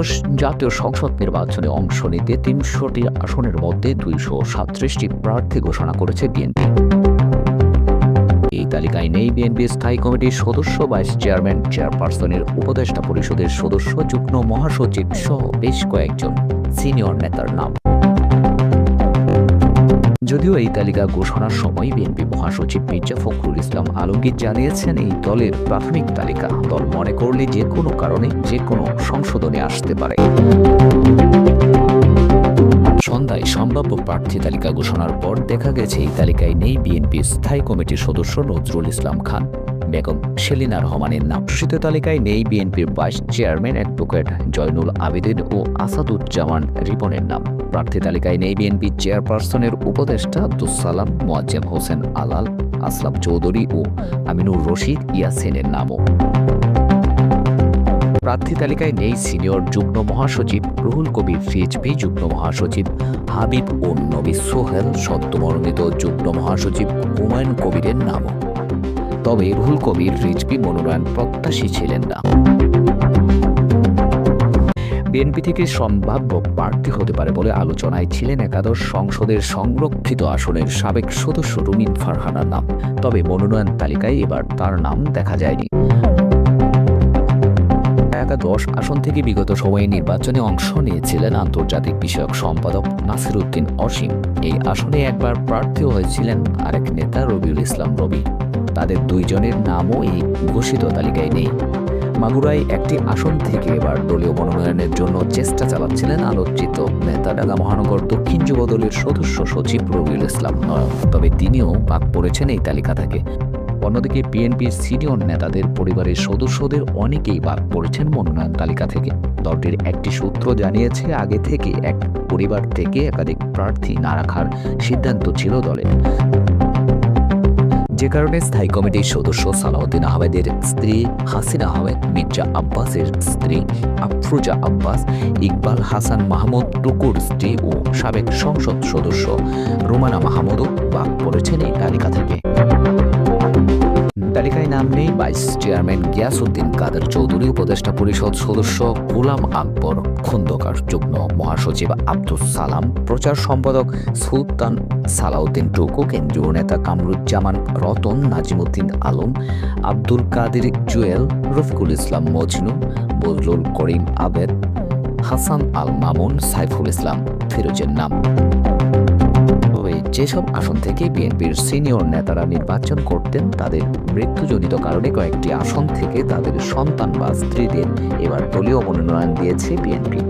একাদশ জাতীয় সংসদ নির্বাচনে অংশ নিতে তিনশোটি আসনের মধ্যে দুইশো সাতত্রিশটি প্রার্থী ঘোষণা করেছে বিএনপি। এই তালিকায় নেই বিএনপি স্থায়ী কমিটির সদস্য, ভাইস চেয়ারম্যান, চেয়ারপারসনের উপদেষ্টা পরিষদের সদস্য, যুগ্ম মহাসচিব সহ বেশ কয়েকজন সিনিয়র নেতার নাম। যদিও এই তালিকা ঘোষণার সময় বিএনপি মহাসচিব মির্জা ফখরুল ইসলাম আলমগীর জানিয়েছেন, এই দলের প্রাথমিক তালিকা দল মনে করলে যে কোনো কারণে যে কোনো সংশোধনে আসতে পারে। সন্ধ্যায় সম্ভাব্য প্রার্থী তালিকা ঘোষণার পর দেখা গেছে, এই তালিকায় নেই বিএনপির স্থায়ী কমিটির সদস্য নজরুল ইসলাম খান। বেগম সেলিনা রহমানের নাম ঘোষিত তালিকায় নেই বিএনপির vice chairman advocate Zainul Abedin ও আসাদুজ্জামান রিপনের নাম। প্রার্থী তালিকায় নেই বিএনপি চেয়ারপারসনের উপদেষ্টা আব্দুস সালাম মোয়াজ্জেম হোসেন আলাল, আসলাম চৌধুরী ও আমিনুর রশিদ ইয়াসিনের নামও। প্রার্থী তালিকায় নেই সিনিয়র যুগ্ম মহাসচিব রুহুল কবির ফিএইচপি যুগ্ম মহাসচিব হাবিব ও নবী সোহেল, সদ্য মনোনীত যুগ্ম মহাসচিব হুমায়ুন কবিরের নামও। তবে রুহুল কবির রিজবি মনোনয়ন প্রত্যাশী ছিলেন না। বিএনপি থেকে সম্ভাব্য প্রার্থী হতে পারে বলে আলোচনায় ছিলেন একাদশ সংসদের সংরক্ষিত আসনের সাবেক সদস্য রুমিন ফারহানার নাম। তবে মনোনয়ন তালিকায় এবার তার নাম দেখা যায়নি। একাদশ আসন থেকে বিগত সময়ে নির্বাচনে অংশ নিয়েছিলেন আন্তর্জাতিক বিষয়ক সম্পাদক নাসির উদ্দিন অসীম। এই আসনে একবার প্রার্থী হয়েছিলেন আরেক নেতা রবিউল ইসলাম রবি। তাদের দুইজনের নামও এই ঘোষিত তালিকায় নেই। মাগুরায় একটি আসন থেকে এবার দলীয় মনোনয়নের জন্য চেষ্টা চালাচ্ছিলেন আলোচিত নেতা ঢাকা মহানগর দক্ষিণ যুব দলের সদস্য সচিব রবিউল ইসলাম। নয়ন তবে তিনিও বাদ পড়েছেন এই তালিকা থেকে। অন্যদিকে বিএনপির সিনিয়র নেতাদের পরিবারের সদস্যদের অনেকেই বাদ পড়েছেন মনোনয়ন তালিকা থেকে। দলটির একটি সূত্র জানিয়েছে, আগে থেকে এক পরিবার থেকে একাধিক প্রার্থী না রাখার সিদ্ধান্ত ছিল দলের। যে কারণে স্থায়ী কমিটির সদস্য সালাউদ্দিন আহমেদের স্ত্রী হাসিনা আহমেদ, মির্জা আব্বাসের স্ত্রী আফরুজা আব্বাস, ইকবাল হাসান মাহমুদ, টুকুর স্ত্রী ও সাবেক সংসদ সদস্য রুমানা মাহমুদও বাদ পড়েছেন এই তালিকা থেকে। তালিকায় নাম নেই, ভাইস চেয়ারম্যান গিয়াসউদ্দিন কাদের চৌধুরী, উপদেষ্টা পরিষদ সদস্য গোলাম আকবর, খন্দকার যুগ্ম মহাসচিব আব্দুল সালাম, প্রচার সম্পাদক সুলতান সালাউদ্দিন টুকু, কেন্দ্রীয় নেতা কামরুজ্জামান রতন, নাজিমুদ্দিন আলম, আব্দুল কাদের জুয়েল, রফিকুল ইসলাম মজনু বজলুল করিম আবেদ, হাসান আল মামুন, সাইফুল ইসলাম ফিরোজের নাম। যেসব আসন থেকে বিএনপির সিনিয়র নেতারা নির্বাচন করতেন, তাদের মৃত্যুজনিত কারণে কয়েকটি আসন থেকে তাদের সন্তান বা স্ত্রীদের এবার দলীয় মনোনয়ন দিয়েছে বিএনপি।